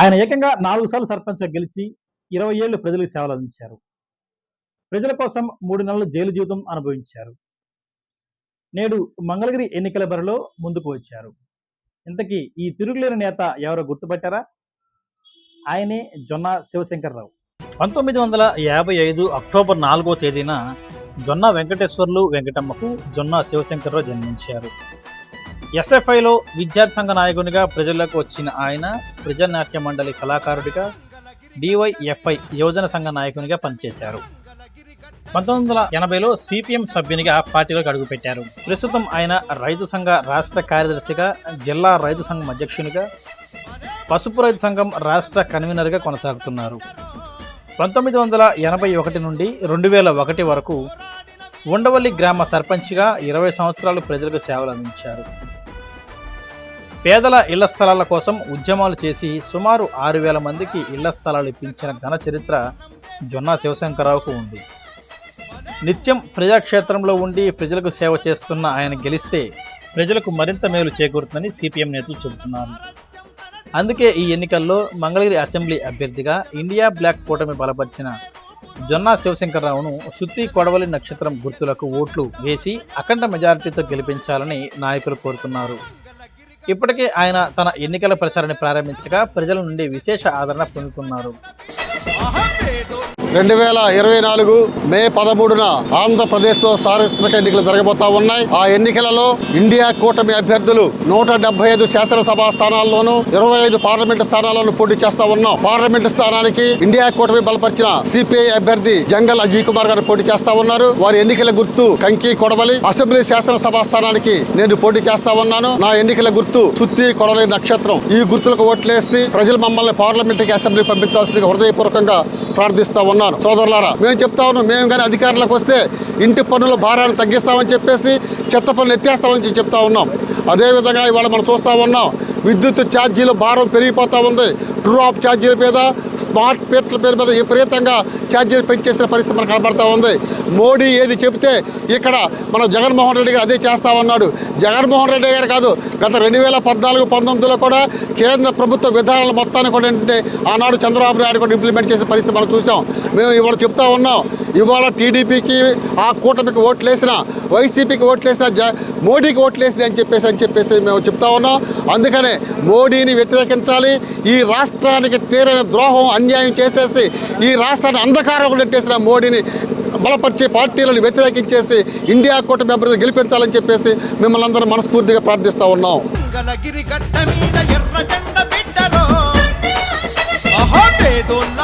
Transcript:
ఆయన ఏకంగా నాలుగు సార్లు సర్పంచ్గా గెలిచి ఇరవై ఏళ్ళు ప్రజలకు సేవలు అందించారు. ప్రజల కోసం మూడు నెలలు జైలు జీవితం అనుభవించారు. నేడు మంగళగిరి ఎన్నికల బరిలో ముందుకు వచ్చారు. ఇంతకీ ఈ తిరుగులేని నేత ఎవరో గుర్తుపట్టారా? ఆయనే జొన్న శివశంకర్రావు. పంతొమ్మిది వందల యాభై ఐదు అక్టోబర్ నాలుగో తేదీన జొన్న వెంకటేశ్వర్లు వెంకటమ్మకు జొన్న శివశంకర్రావు జన్మించారు. ఎస్ఎఫ్ఐలో విద్యార్థి సంఘ నాయకునిగా ప్రజల్లోకి వచ్చిన ఆయన ప్రజానాట్య మండలి కళాకారుడిగా డివైఎఫ్ఐ యువజన సంఘ నాయకునిగా పనిచేశారు. పంతొమ్మిది వందల ఎనభైలో సిపిఎం సభ్యునిగా పార్టీలోకి అడుగుపెట్టారు. ప్రస్తుతం ఆయన రైతు సంఘ రాష్ట్ర కార్యదర్శిగా జిల్లా రైతు సంఘం అధ్యక్షునిగా పసుపు రైతు సంఘం రాష్ట్ర కన్వీనర్గా కొనసాగుతున్నారు. పంతొమ్మిది వందల ఎనభై ఒకటి నుండి రెండు వేల ఒకటి వరకు ఉండవల్లి గ్రామ సర్పంచ్గా ఇరవై సంవత్సరాలు ప్రజలకు సేవలు అందించారు. పేదల ఇళ్ళ స్థలాల కోసం ఉద్యమాలు చేసి సుమారు ఆరు వేల మందికి ఇళ్ళ స్థలాలు ఇప్పించిన ఘన చరిత్ర జొన్నా శివశంకరరావుకు ఉంది. నిత్యం ప్రజాక్షేత్రంలో ఉండి ప్రజలకు సేవ చేస్తున్న ఆయన గెలిస్తే ప్రజలకు మరింత మేలు చేకూరుతుందని సిపిఎం నేతలు చెబుతున్నారు. అందుకే ఈ ఎన్నికల్లో మంగళగిరి అసెంబ్లీ అభ్యర్థిగా ఇండియా బ్లాక్ కూటమి బలపరిచిన జొన్నా శివశంకరరావును సుత్తి కొడవలి నక్షత్రం గుర్తులకు ఓట్లు వేసి అఖండ మెజారిటీతో గెలిపించాలని నాయకులు కోరుతున్నారు. ఇప్పటికే ఆయన తన ఎన్నికల ప్రచారాన్ని ప్రారంభించగా ప్రజల నుండి విశేష ఆదరణ పొందుతున్నారు. రెండు వేల ఇరవై నాలుగు మే పదమూడున ఆంధ్రప్రదేశ్లో సార్వత్రిక ఎన్నికలు జరగబోతా ఉన్నాయి. ఆ ఎన్నికలలో ఇండియా కూటమి అభ్యర్థులు నూట డెబ్బై ఐదు శాసనసభ స్థానాల్లోనూ ఇరవై ఐదు పార్లమెంటు స్థానాలను పోటీ చేస్తా ఉన్నాం. పార్లమెంటు స్థానానికి ఇండియా కూటమి బలపరిచిన సిపిఐ అభ్యర్థి జంగల్ అజయ్ కుమార్ గారు పోటీ చేస్తా ఉన్నారు. వారి ఎన్నికల గుర్తు కంకి కొడవలి అసెంబ్లీ శాసనసభ స్థానానికి నేను పోటీ చేస్తా ఉన్నాను. నా ఎన్నికల గుర్తు సుత్తి కొడవలి నక్షత్రం. ఈ గుర్తులకు ఓట్లేసి ప్రజలు మమ్మల్ని పార్లమెంట్కి అసెంబ్లీ పంపించాల్సిందిగా హృదయపూర్వకంగా ప్రార్థిస్తా ఉన్నాను సోదరులారా మేము చెప్తా ఉన్నాం మేము కానీ అధికారంలోకి వస్తే ఇంటి పన్నుల భారాన్ని తగ్గిస్తామని చెప్పేసి చెత్త పనులు ఎత్తేస్తామని చెప్తా ఉన్నాం. అదేవిధంగా ఇవాళ మనం చూస్తూ ఉన్నాం విద్యుత్ ఛార్జీల భారం పెరిగిపోతూ ఉంది. ట్రూ ఆఫ్ ఛార్జీల మీద స్మార్ట్ పేట్ల పేరు మీద విపరీతంగా ఛార్జీలు పెంచేసిన పరిస్థితి మనకు కనబడతా ఉంది. మోడీ ఏది చెబితే ఇక్కడ మన జగన్మోహన్ రెడ్డి గారు అదే చేస్తా ఉన్నాడు. జగన్మోహన్ రెడ్డి గారు కాదు గత రెండు వేల పద్నాలుగు పంతొమ్మిదిలో కూడా కేంద్ర ప్రభుత్వ విధానాల మొత్తాన్ని కూడా ఏంటంటే ఆనాడు చంద్రబాబు నాయుడు కూడా ఇంప్లిమెంట్ చేసిన పరిస్థితి మనం చూసాం. మేము ఇవాళ చెప్తా ఉన్నాం ఇవాళ టీడీపీకి ఆ కూటమికి ఓట్లు వేసిన వైసీపీకి ఓట్లు వేసిన జ మోడీకి ఓట్లు వేసిన అని చెప్పేసి అని చెప్పేసి మేము చెప్తా ఉన్నాం. అందుకనే మోడీని వ్యతిరేకించాలి ఈ రాష్ట్రానికి తీరని ద్రోహం అన్యాయం చేసేసి ఈ రాష్ట్రాన్ని అంధకారంలో నెట్టేసిన మోడీని బలపరిచే పార్టీలను వ్యతిరేకించేసి ఇండియా కూటమి అభ్యర్థి గెలిపించాలని చెప్పేసి మిమ్మల్ని అందరూ మనస్ఫూర్తిగా ప్రార్థిస్తూ ఉన్నాం. గట్ట మీద ఎర్ర జెండ పేదోళ్ళ